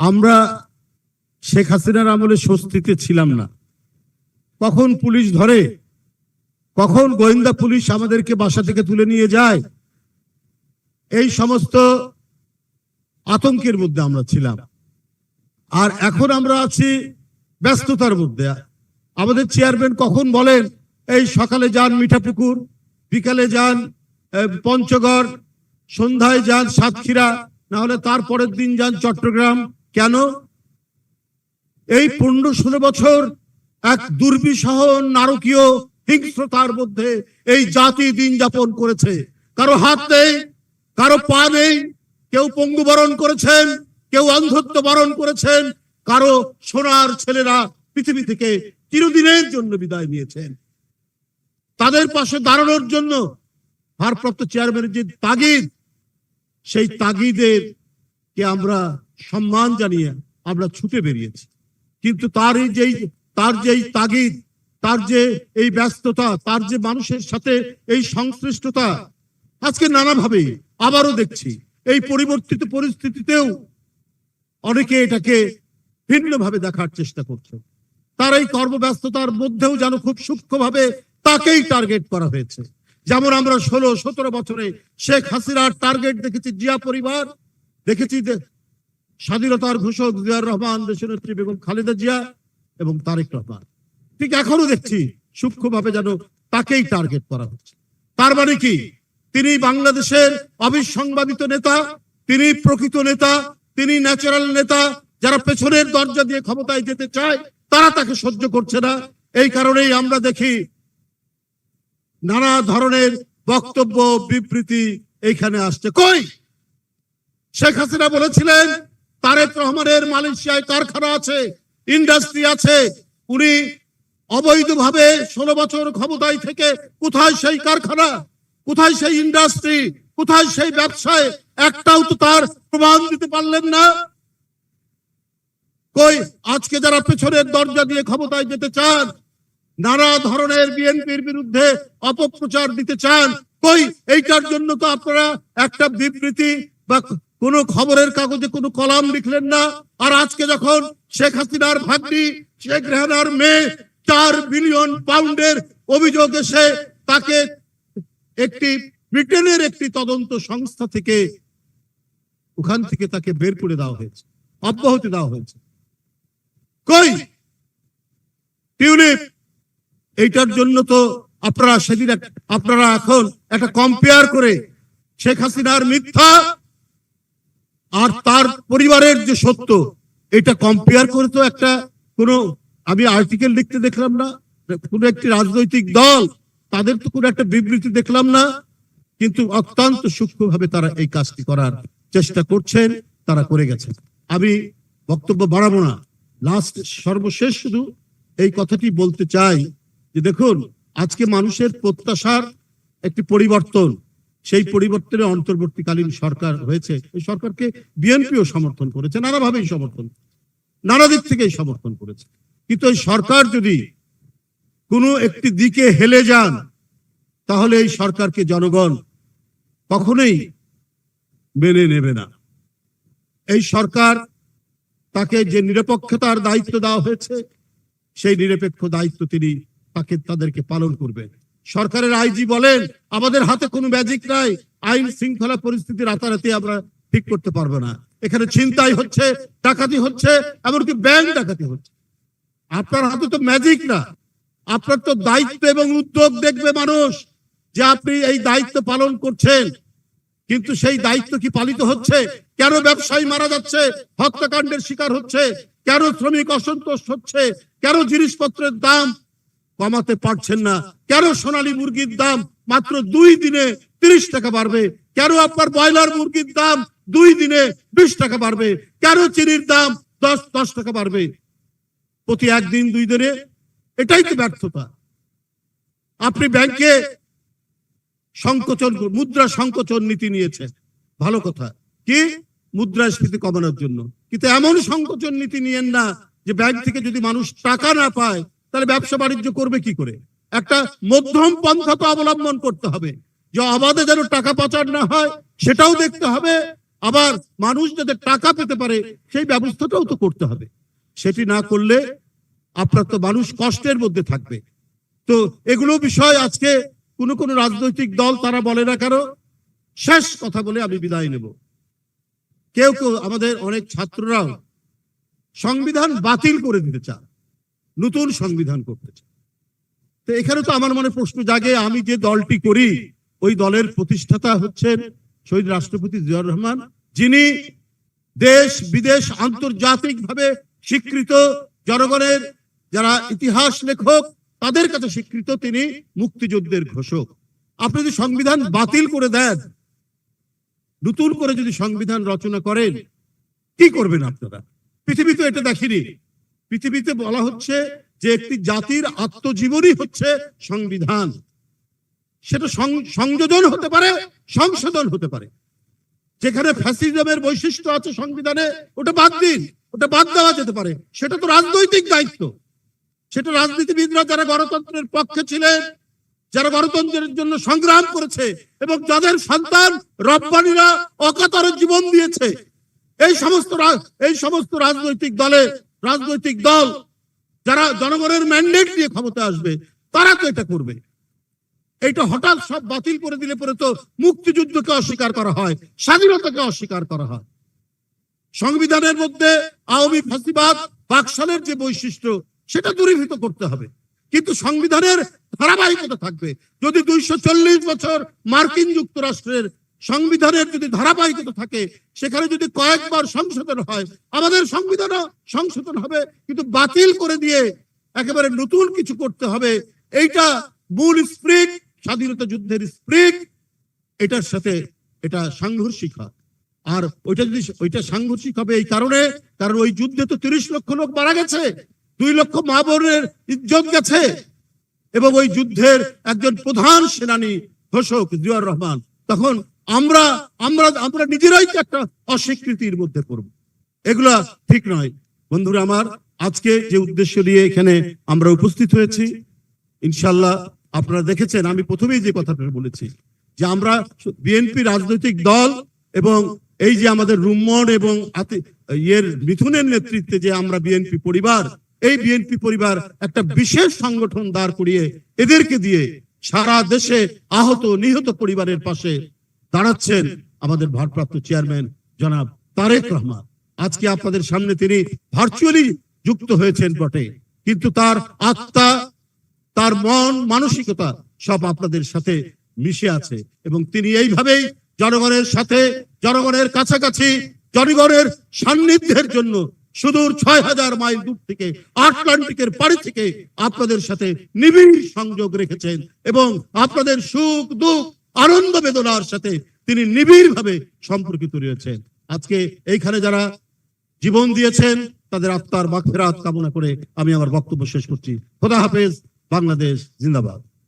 আমরা শেখ হাসিনার আমলে স্বস্তিতে ছিলাম না। কখন পুলিশ ধরে, কখন গোয়েন্দা পুলিশ আমাদেরকে বাসা থেকে তুলে নিয়ে যায়, এই সমস্ত আতঙ্কের মধ্যে আমরা ছিলাম। আর এখন আমরা আছি ব্যস্ততার মধ্যে। আমাদের চেয়ারম্যান কখন বলেন, এই সকালে যান মিঠাপুকুর, বিকালে যান পঞ্চগড়, সন্ধ্যায় যান সাতক্ষীরা না হলে তার পরের দিন যান চট্টগ্রাম কেন? এই পনেরো ষোলো বছর এক দুর্বিষহ নারকীয় হিংস্রতার মধ্যে এই জাতি দিন যাপন করেছে। কারও হাত নেই, কারও পা নেই, কেউ পঙ্গু বরণ করেছেন, কেউ অন্ধত্ব বরণ করেছেন, কারও সোনার ছেলেরা পৃথিবী থেকে চিরদিনের জন্য বিদায় নিয়েছেন। তাদের পাশে দাঁড়ানোর জন্য ভারপ্রাপ্ত চেয়ারম্যানের যে তাগিদ, সেই তাগিদের কে আমরা সম্মান জানিয়ে আমরা ছুটে বেরিয়েছি। কিন্তু তার এই যেই, তার যেই তাগিদ, তার যে এই ব্যস্ততা, তার যে মানুষের সাথে এই সংশ্লিষ্টতা, আজকে নানাভাবে আবারও দেখছি। এই পরিবর্তিত পরিস্থিতিতেও অনেকে এটাকে ভিন্নভাবে দেখার চেষ্টা করছে। তার এই কর্মব্যস্ততার মধ্যেও যেন খুব সূক্ষ্মভাবে তাকেই টার্গেট করা হয়েছে। যেমন আমরা ষোলো, সতেরো বছরে শেখ হাসিনার টার্গেট দেখেছি জিয়া পরিবার দেখেছি স্বাধীনতার ঘোষক জিয়ার রহমান দেশনেত্রী বেগম খালেদা জিয়া এবং তারেক রহমান। ঠিক এখনও দেখছি সূক্ষ্মভাবে যেন তাকেই টার্গেট করা হচ্ছে। তার মানে কি? তিনি বাংলাদেশের অবিসংবাদিত নেতা, তিনি প্রকৃত নেতা, তিনি ন্যাচারাল নেতা, যারা পেছনের দরজা দিয়ে ক্ষমতায় যেতে চায়, তারা তাকে সহ্য করছে না। এই কারণেই আমরা দেখি নানা ধরনের বক্তব্য, বিবৃতি এইখানে আসছে। কই? শেখ হাসিনা বলেছিলেন, তারেক রহমানের মালয়েশিয়ায় কারখানা আছে, ইন্ডাস্ট্রি আছে, উনি অবৈধভাবে ষোলো বছর ক্ষমতায় থেকে কোথায় সেই কারখানা, কোথায় সেই ইন্ডাস্ট্রি, কোথায় সেই ব্যবসায়, একটাও তো তার প্রমাণ দিতে পারলেন না। কই, আজকে যারা পেছনের দরজা দিয়ে ক্ষমতায় যেতে চান, নানা ধরনের বিএনপির বিরুদ্ধে অপপ্রচার দিতে চান, কই, এইটার জন্য তো আপনারা একটা বিবৃতি বা কোন খবরের কাগজে কোনো কলাম লিখলেন না। আর আজকে যখন শেখ হাসিনার ভাগ্নি, শেখ রেহানার মেয়ে চার বিলিয়ন পাউন্ডের অভিযোগ এসে তাকে একটি ব্রিটেনের একটি তদন্ত সংস্থা থেকে ওখান থেকে তাকে বের করে দেওয়া হয়েছে, অব্যাহতি দেওয়া হয়েছে। কই? টিউলিপ, এইটার জন্য তো আপনারা সেদিন আপনারা এখন একটা কম্পেয়ার করে শেখ হাসিনার মিথ্যা আর তার পরিবারের যে সত্য, এটা কম্পেয়ার করে তো একটা কোনো, আমি আর্টিকেল লিখতে দেখলাম না, কোনো একটি রাজনৈতিক দল, তাদের তো কোনো একটা বিবৃতি দেখলাম না, কিন্তু অত্যন্ত সূক্ষ্মভাবে তারা এই কাজটি করার চেষ্টা করছেন, তারা করে গেছেন। আমি বক্তব্য বাড়াবো না। লাস্ট সর্বশেষ শুধু এই কথাটি বলতে চাই যে দেখুন, আজকে মানুষের প্রত্যাশার একটি পরিবর্তন সেই পরিবর্তনে অন্তর্বর্তীকালীন সরকার হয়েছে। এই সরকারকে বিএনপিও সমর্থন করেছে নানাভাবেই সমর্থন। নানা দিক থেকেই সমর্থন করেছে। কিন্তু এই সরকার যদি কোনো একটি দিকে হেলে যান তাহলে এই সরকারকে জনগণ কখনোই মেনে নেবে না। এই সরকার তাকে যে নিরপেক্ষতার দায়িত্ব দেওয়া হয়েছে সেই নিরপেক্ষ দায়িত্ব তিনি তাকে তাদেরকে পালন করবেন। সরকারের আইজি বলেন, আমাদের হাতে কোনো ম্যাজিক নাই, আইন শৃঙ্খলা পরিস্থিতি রাতারাতি আমরা ঠিক করতে পারব না। এখানে ছিনতাই হচ্ছে, ডাকাতি হচ্ছে, এমনকি ব্যাংক ডাকাতি হচ্ছে। আপনার হাতে তো ম্যাজিক না। আপনার তো দায়িত্ব এবং উদ্যোগ দেখবে মানুষ যে আপনি এই দায়িত্ব পালন করছেন। কিন্তু সেই দায়িত্ব কি পালিত হচ্ছে? কেন ব্যবসায়ী মারা যাচ্ছে? হত্যাকাণ্ডের শিকার হচ্ছে? কেন শ্রমিক অসন্তোষ হচ্ছে? কেন জিনিসপত্রের দাম কমাতে পারছেন না। কেন সোনালী মুরগির দাম মাত্র দুই দিনে তিরিশ টাকা বাড়বে? কেন আপনার ব্রয়লার মুরগির দাম দুই দিনে বিশ টাকা বাড়বে? কেন চিনির দাম দশ দশ টাকা বাড়বে? প্রতি একদিন, দুই দিনে? এটাই তো ব্যর্থতা। আপনি ব্যাংকে সংকোচন মুদ্রা সংকোচন নীতি নিয়েছে ভালো কথা। কি? মুদ্রাস্ফীতি কমানোর জন্য। কিন্তু এমন সংকোচন নীতি নিয়েন না যে ব্যাংক থেকে যদি মানুষ টাকা না পায় তাহলে ব্যবসা বাণিজ্য করবে কি করে? একটা মধ্যম পন্থা তো অবলম্বন করতে হবে। যে অবাধে যেন টাকা পাচার না হয়, সেটাও দেখতে হবে। আবার মানুষ যাতে টাকা পেতে পারে, সেই ব্যবস্থাটাও তো করতে হবে। সেটি না করলে আপনার তো মানুষ কষ্টের মধ্যে থাকবে। তো এগুলো বিষয় আজকে কোনো কোনো রাজনৈতিক দল তারা বলে না কেন? শেষ কথা বলে আমি বিদায় নেব। কেউ কেউ আমাদের অনেক ছাত্ররাও সংবিধান বাতিল করে দিতে চান। নতুন সংবিধান করতে চান তো এখানে তো আমার মনে প্রশ্ন জাগে, আমি যে দলটি করি, ওই দলের প্রতিষ্ঠাতা হচ্ছেন শহীদ রাষ্ট্রপতি জিয়াউর রহমান, যিনি দেশ, বিদেশ আন্তর্জাতিক ভাবে স্বীকৃত জনগণের যারা ইতিহাস লেখক, তাদের কাছে স্বীকৃত তিনি মুক্তিযুদ্ধের ঘোষক। আপনি যদি সংবিধান বাতিল করে দেন, নতুন করে যদি সংবিধান রচনা করেন, কি করবেন আপনারা? পৃথিবী তো এটা দেখিনি। পৃথিবীতে বলা হচ্ছে যে একটি জাতির আত্মজীবনী হচ্ছে সংবিধান। সেটা সংযোজন হতে পারে, সংশোধন হতে পারে। যেখানে ফ্যাসিজমের বৈশিষ্ট্য আছে সংবিধানে, ওটা বাদ দিন, ওটা বাদ দেওয়া যেতে পারে। সেটা তো রাজনৈতিক দায়িত্ব। সেটা রাজনীতিবিদরা যারা গণতন্ত্রের পক্ষে ছিলেন, যারা গণতন্ত্রের জন্য সংগ্রাম করেছে এবং যাদের সন্তান রব্বানিরা অকাতর জীবন দিয়েছে, এই সমস্ত এই সমস্ত রাজনৈতিক দলে রাজনৈতিক দল যারা জনগণের ম্যান্ডেট দিয়ে ক্ষমতা আসবে, তারা তো এটা করবে। এইটা হঠাৎ সব বাতিল করে দিলে পরে তো মুক্তিযুদ্ধকে অস্বীকার করা হয়, স্বাধীনতাকে অস্বীকার করা হয়। সংবিধানের মধ্যে আওয়ামী ফাঁসিবাদ, বাকশালের যে বৈশিষ্ট্য, সেটা দূরীভূত করতে হবে। কিন্তু সংবিধানের ধারাবাহিকতা থাকবে। যদি দুইশো চল্লিশ বছর মার্কিন যুক্তরাষ্ট্রের সংবিধানের যদি ধারাবাহিকতা থাকে, সেখানে যদি কয়েকবার সংশোধন হয়, আমাদের সংবিধানও সংশোধন হবে, কিন্তু বাতিল করে দিয়ে একেবারে নতুন কিছু করতে হবে। এইটা মূল স্প্রিট, স্বাধীনতা যুদ্ধের স্প্রিট। এটার সাথে এটা সাংঘর্ষিক হয়। আর ওইটা যদি, ওইটা সাংঘর্ষিক হবে এই কারণে, কারণ ওই যুদ্ধে তো তিরিশ লক্ষ লোক মারা গেছে, দুই লক্ষ মা বোনের ইজ্জত গেছে, এবং ওই যুদ্ধের একজন প্রধান সেনানী, ঘোষক জিয়াউর রহমান। তখন আমরা আমরা আমরা নিজেরাই একটা অস্বীকৃতির মধ্যে পড়ব। এগুলা ঠিক নয়। বন্ধুরা আমার, আজকে যে উদ্দেশ্য নিয়ে এখানে আমরা উপস্থিত হয়েছি ইনশাল্লাহ আপনারা দেখেছেন, আমি প্রথমেই যে কথাটা বলেছি, যে আমরা বিএনপি রাজনৈতিক দল এবং এই যে আমাদের রুম্মন এবং ইয়ের মিথুনের নেতৃত্বে যে আমরা বিএনপি পরিবার, এই বিএনপি পরিবার একটা বিশেষ সংগঠন দাঁড় করিয়ে এদেরকে দিয়ে সারা দেশে আহত, নিহত পরিবারের পাশে দাঁড়াচ্ছেন আমাদের ভারপ্রাপ্ত চেয়ারম্যান জনাব তারেক রহমান। আজকে আপনাদের সামনে তিনি ভার্চুয়ালি যুক্ত হয়েছেন বটে। কিন্তু তার আত্মা, তার মন, মানসিকতা সব আপনাদের সাথে মিশে আছে। এবং তিনি এইভাবেই জনগণের সাথে, জনগণের কাছাকাছি, জনগণের সান্নিধ্যের জন্য সুদূর ছয় হাজার মাইল দূর থেকে আটলান্টিকের পাড়ি থেকে আপনাদের সাথে নিবিড় সংযোগ রেখেছেন। এবং আপনাদের সুখ দুঃখ আনন্দ বেদনার সাথে তিনি নিবিড় ভাবে সম্পর্কিত রয়েছেন। আজকে এইখানে যারা জীবন দিয়েছেন, তাদের আত্মার মাগফিরাত কামনা করে আমি আমার বক্তব্য শেষ করছি। খোদা হাফেজ, বাংলাদেশ, জিন্দাবাদ।